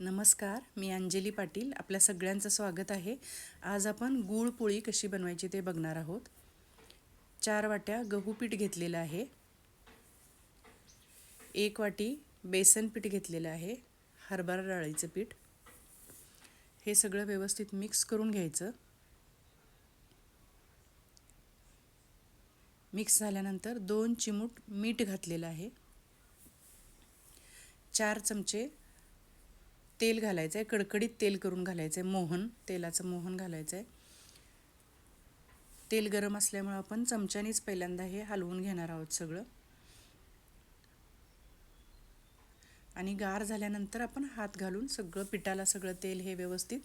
नमस्कार मी अंजली पाटील. आपल्या सगळ्यांचं स्वागत आहे. आज आपण गूळ पोळी कशी बनवायची ते बघणार आहोत. चार वाट्या गहू पीठ घेतलेलं आहे. एक वाटी बेसन पीठ घेतलेलं आहे. हरभरा डाळीचं पीठ. हे सगळं व्यवस्थित मिक्स करून घ्यायचं. मिक्स झाल्यानंतर दोन चिमूट मीठ घातलेलं आहे. चार चमचे तेल घालायचं आहे कडकडीत तेल करून घालायचं आहे मोहन तेलाचं मोहन घालायचं आहे तेल गरम असल्यामुळं आपण चमच्यानेच पहिल्यांदा हे हलवून घेणार आहोत सगळं. आणि गार झाल्यानंतर आपण हात घालून सगळं पिठाला सगळं तेल हे व्यवस्थित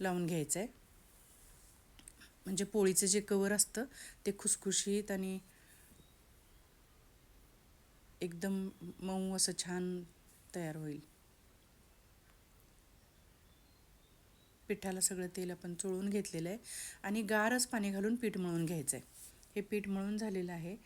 लावून घ्यायचं आहे म्हणजे पोळीचं जे कवर असतं ते खुसखुशीत आणि एकदम मऊ असं छान तयार होईल. पिठाला सगळं तेल आपण चोळून घेतलेलं आहे आणि गारच पाणी घालून पीठ मळून घ्यायचं आहे हे पीठ मळून झालेलं आहे.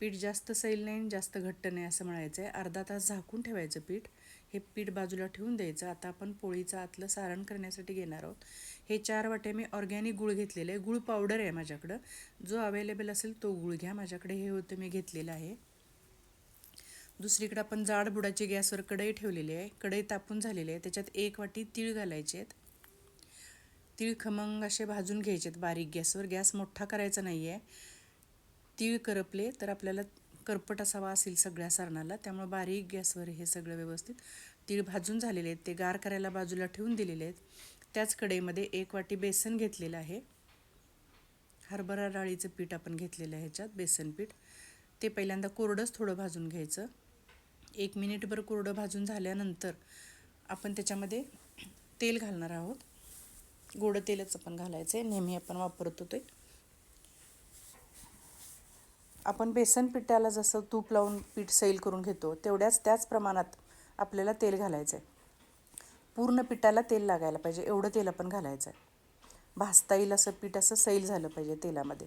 पीठ जास्त सैल नाही जास्त घट्ट नाही असं म्हणायचं आहे अर्धा तास झाकून ठेवायचं पीठ. हे पीठ बाजूला ठेवून द्यायचं. आता आपण पोळीचं आतलं सारण करण्यासाठी घेणार आहोत. हे चार वाटे मी ऑर्गॅनिक गूळ घेतलेलं आहे. गूळ पावडर आहे माझ्याकडं. जो अवेलेबल असेल तो गूळ घ्या. माझ्याकडे हे होतं मी घेतलेलं आहे. दुसरीकडे आपण जाड बुडाची गॅसवर कढई ठेवलेली आहे. कढई तापून झालेली आहे. त्याच्यात एक वाटी तीळ घालायचे आहेत. तीळ खमंग असे भाजून घ्यायचे आहेत बारीक गॅसवर. गॅस मोठा करायचा नाही आहे तीळ करपले तर आपल्याला करपट असावा असेल सगळ्या सारणाला. त्यामुळे बारीक गॅसवर हे सगळं व्यवस्थित तीळ भाजून झालेले आहेत. ते गार करायला बाजूला ठेवून दिलेले आहेत. त्याच कढईमध्ये एक वाटी बेसन घेतलेलं आहे. हरभरा डाळीचं पीठ आपण घेतलेलं आहे ह्याच्यात बेसन पीठ. ते पहिल्यांदा कोरडंच थोडं भाजून घ्यायचं. एक मिनिटभर कोरडं भाजून झाल्यानंतर आपण त्याच्यामध्ये तेल घालणार आहोत. गोड तेलच आपण घालायचं आहे नेहमी आपण वापरतो ते आपण बेसन पिठाला जसं तूप लावून पीठ सैल करून घेतो तेवढ्याच त्याच प्रमाणात आपल्याला तेल घालायचं आहे पूर्ण पिठाला तेल लागायला पाहिजे एवढं तेल आपण घालायचं आहे भाजता येईल असं पीठ असं सैल झालं पाहिजे तेलामध्ये.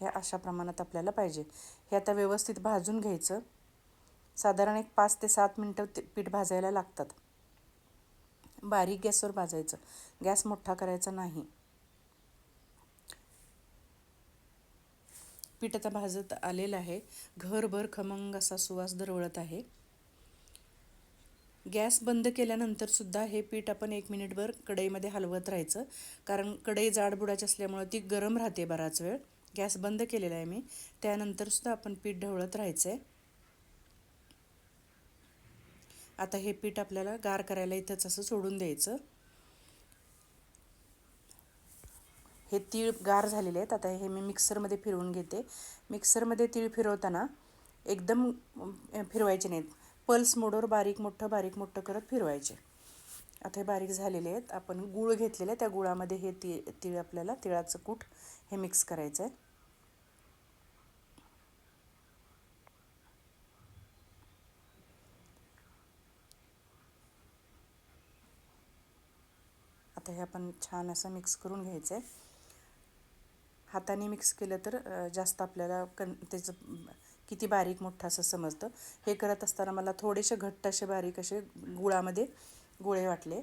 हे अशा प्रमाणात आपल्याला पाहिजे. हे आता व्यवस्थित भाजून घ्यायचं. साधारण एक पाच ते सात मिनटं ते पीठ भाजायला लागतात. बारीक गॅसवर भाजायचं. गॅस मोठा करायचा नाही. पीठ आता भाजत आलेलं आहे. घरभर खमंग असा सुवास दरवळत आहे. गॅस बंद केल्यानंतर सुद्धा हे पीठ आपण एक मिनिटभर कढईमध्ये हलवत राहायचं. कारण कढई जाडबुडाची असल्यामुळं ती गरम राहते बराच वेळ. गॅस बंद केलेला आहे मी. त्यानंतर सुद्धा आपण पीठ ढवळत राहायचं आहे आता हे पीठ आपल्याला गार करायला इथंच असं सोडून द्यायचं. हे तीळ गार झालेले आहेत. आता हे मी मिक्सरमध्ये फिरवून घेते. मिक्सरमध्ये तीळ फिरवताना एकदम फिरवायचे नाहीत. पल्स मोडवर बारीक मोठं बारीक मोठं करत फिरवायचे. आता हे बारीक झालेले आहेत. आपण गूळ घेतलेले त्या गुळामध्ये हे ती तीळ आपल्याला तिळाचं कूट हे मिक्स करायचं आहे. आता हे आपण छान असं मिक्स करून घ्यायचं आहे हाताने मिक्स केलं तर जास्त आपल्याला कन त्याचं किती बारीक मोठं असं समजतं. हे करत असताना मला थोडेसे घट्ट असे बारीक असे गुळामध्ये गोळे वाटले.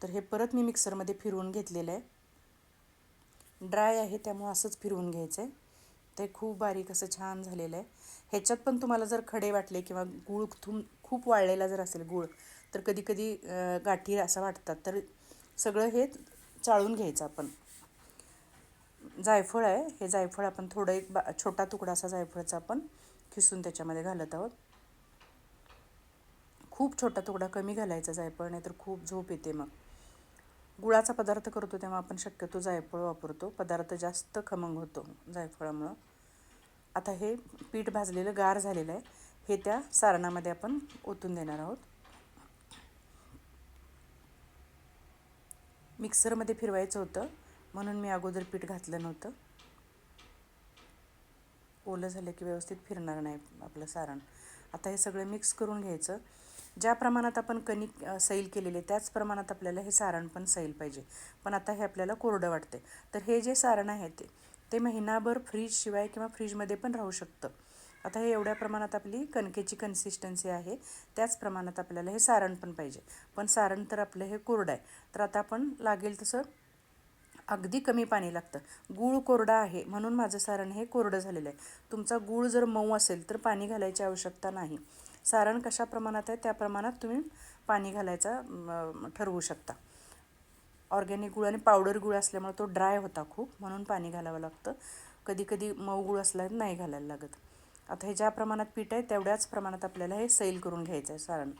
तर हे परत मी मिक्सरमध्ये फिरवून घेतलेलं आहे. ड्राय आहे त्यामुळं असंच फिरवून घ्यायचं आहे ते खूप बारीक असं छान झालेलं आहे. ह्याच्यात पण तुम्हाला जर खडे वाटले किंवा गूळ थुम खूप वाळलेला जर असेल गूळ तर कधी कधी गाठी असं वाटतात. तर सगळं हे चाळून घ्यायचं आपण. जायफळ आहे. हे जायफळ आपण थोडं एक बा छोटा तुकडा असा जायफळाचा आपण खिसून त्याच्यामध्ये घालत आहोत. खूप छोटा तुकडा कमी घालायचा जायफळ नाही तर खूप झोप येते मग. गुळाचा पदार्थ करतो तेव्हा आपण शक्यतो जायफळ वापरतो. पदार्थ जास्त खमंग होतो जायफळामुळं. आता हे पीठ भाजलेलं गार झालेलं आहे. हे त्या सारणामध्ये आपण ओतून देणार आहोत. मिक्सरमध्ये फिरवायचं होतं. म्हणून मी अगोदर पीठ घातलं नव्हतं. ओलं झालं की व्यवस्थित फिरणार नाही आपलं सारण. आता हे सगळं मिक्स करून घ्यायचं. ज्या प्रमाणात आपण कणिक सैल केलेले त्याच प्रमाणात आपल्याला हे सारण पण सैल पाहिजे. पण आता हे आपल्याला कोरडं वाटते तर हे जे सारण आहे ते ते महिनाभर फ्रीजशिवाय किंवा फ्रीजमध्ये पण राहू शकतं. आता हे एवढ्या प्रमाणात आपली कणकेची कन्सिस्टन्सी आहे. त्याच प्रमाणात आपल्याला हे सारण पण पाहिजे. पण सारण तर आपलं हे कोरडं आहे. तर आता आपण लागेल तसं अगदी कमी पाणी लागतं. गूळ कोरडा आहे म्हणून माझं सारण हे कोरडं झालेलं आहे. तुमचा गूळ जर मऊ असेल तर पाणी घालायची आवश्यकता नाही. सारण कशा प्रमाणात आहे त्या प्रमाणात तुम्ही पाणी घालायचा ठरवू शकता. ऑर्गॅनिक गुळ आणि पावडर गुळ असल्यामुळे तो ड्राय होता खूप म्हणून पाणी घालावं लागतं. कधी कधी मऊ गुळ असला नाही घालायला लागत. आता हे ज्या प्रमाणात पीठ आहे तेवढ्याच प्रमाणात आपल्याला हे सैल करून घ्यायचं आहे सारण.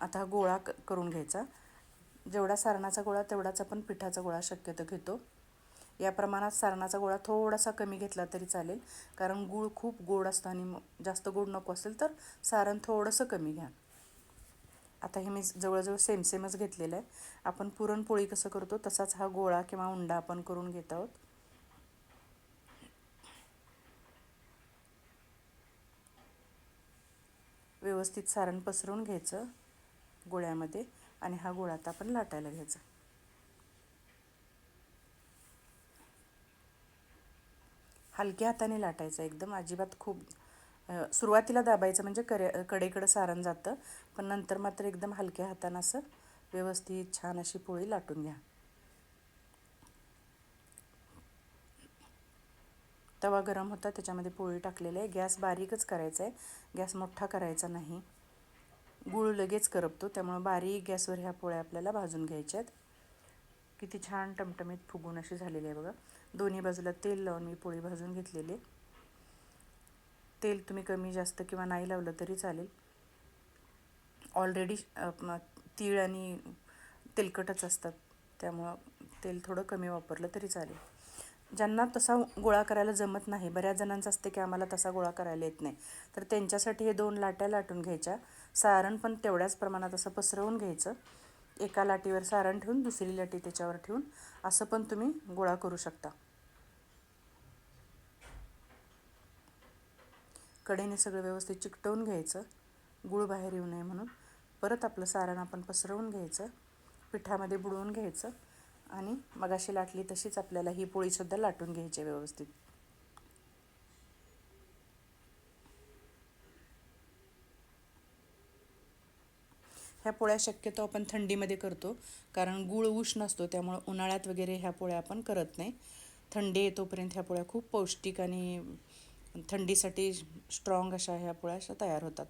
आता हा गोळा क करून घ्यायचा. जेवढा सारणाचा गोळा तेवढाच आपण पिठाचा गोळा शक्यतो घेतो. या प्रमाणात सारणाचा गोळा थोडासा कमी घेतला तरी चालेल. कारण गूळ खूप गोड असतं आणि जास्त गोड नको असेल तर सारण थोडंसं कमी घ्या. आता हे मी जवळजवळ सेम सेमच घेतलेलं आहे. आपण पुरणपोळी कसं करतो तसाच हा गोळा किंवा उंडा आपण करून घेत आहोत. व्यवस्थित सारण पसरवून घ्यायचं गोळ्यामध्ये आणि हा गोळा आता आपण लाटायला घ्यायचा. हलक्या हाताने लाटायचं एकदम. अजिबात खूप सुरुवातीला दाबायचं म्हणजे करे कडेकडं सारण जातं पण नंतर मात्र एकदम हलक्या हातानं असं व्यवस्थित छान अशी पोळी लाटून घ्या. तवा गरम होता त्याच्यामध्ये पोळी टाकलेली आहे. गॅस बारीकच करायचा आहे. गॅस मोठा करायचा नाही. गूळ लगेच करपतो. त्यामुळं बारीक गॅसवर ह्या पोळ्या आपल्याला भाजून घ्यायच्या आहेत. किती छान टमटमीत फुगून अशी झालेली आहे बघा. दोन्ही बाजूला तेल लावून मी पोळी भाजून घेतलेली तेल तुम्ही कमी जास्त किंवा नाही लावलं तरी चालेल. ऑलरेडी तीळ आणि तेलकटच असतात. त्यामुळं तेल थोडं कमी वापरलं तरी चालेल. ज्यांना तसा गोळा करायला जमत नाही बऱ्याच जणांचं असते की आम्हाला तसा गोळा करायला येत नाही. तर त्यांच्यासाठी हे दोन लाट्या लाटून घ्यायच्या. सारण पण तेवढ्याच प्रमाणात असं पसरवून घ्यायचं. एका लाटीवर सारण ठेवून दुसरी लाटी त्याच्यावर ठेवून असं पण तुम्ही गोळा करू शकता. कडेने सगळं व्यवस्थित चिकटवून घ्यायचं. गुळ बाहेर येऊ नये म्हणून. परत आपलं सारण आपण पसरवून घ्यायचं. पिठामध्ये बुडवून घ्यायचं. आणि मगाशी लाटली तशीच आपल्याला ही पोळीसुद्धा लाटून घ्यायची व्यवस्थित. ह्या पोळ्या शक्यतो आपण थंडीमध्ये करतो कारण गूळ उष्ण असतो त्यामुळं उन्हाळ्यात वगैरे ह्या पोळ्या आपण करत नाही. थंडी येतोपर्यंत ह्या पोळ्या खूप पौष्टिक आणि थंडीसाठी स्ट्रॉंग अशा ह्या पोळ्या अशा तयार होतात.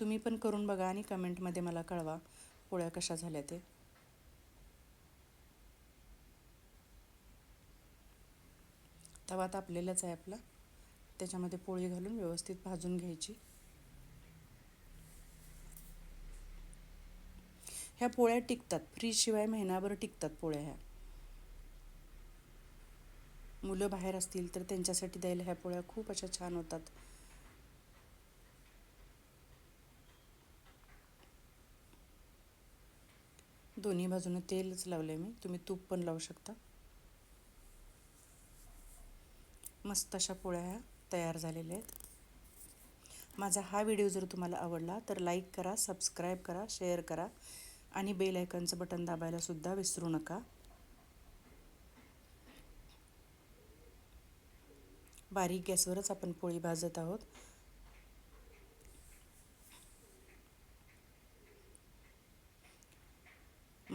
तुम्ही पण करून बघा आणि कमेंटमध्ये मला कळवा. पोळ्या कशा झाल्या ते? तवा तापलेलाच आहे आपला. त्याच्यामध्ये पोळी घालून व्यवस्थित भाजून घ्यायची. ह्या पोळ्या टिकतात. फ्रीजशिवाय महिनाभर टिकतात पोळ्या ह्या. मुलं बाहेर असतील तर त्यांच्यासाठी द्यायला ह्या पोळ्या खूप अशा छान होतात. दोन्ही बाजूने तेलच लावलं आहे मी. तुम्ही तूप पण लावू शकता. मस्त अशा पोळ्या ह्या तयार झालेल्या आहेत. माझा हा व्हिडिओ जर तुम्हाला आवडला तर लाईक करा सबस्क्राईब करा शेअर करा आणि बेल आयकनचं बटन दाबायला सुद्धा विसरू नका. बारीक गॅसवरच आपण पोळी भाजत आहोत.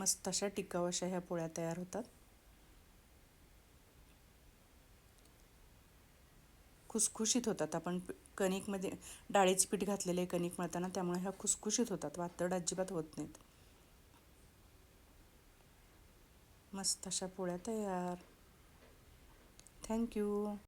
मस्त अशा टिकाव अशा ह्या पोळ्या तयार होतात. खुसखुशीत होतात. आपण कणिकमध्ये डाळीचं पीठ घातलेले कणिक मळताना त्यामुळे ह्या खुसखुशीत होतात. वातड अजिबात होत नाहीत. मस्त अशा पोळ्या तयार. थँक्यू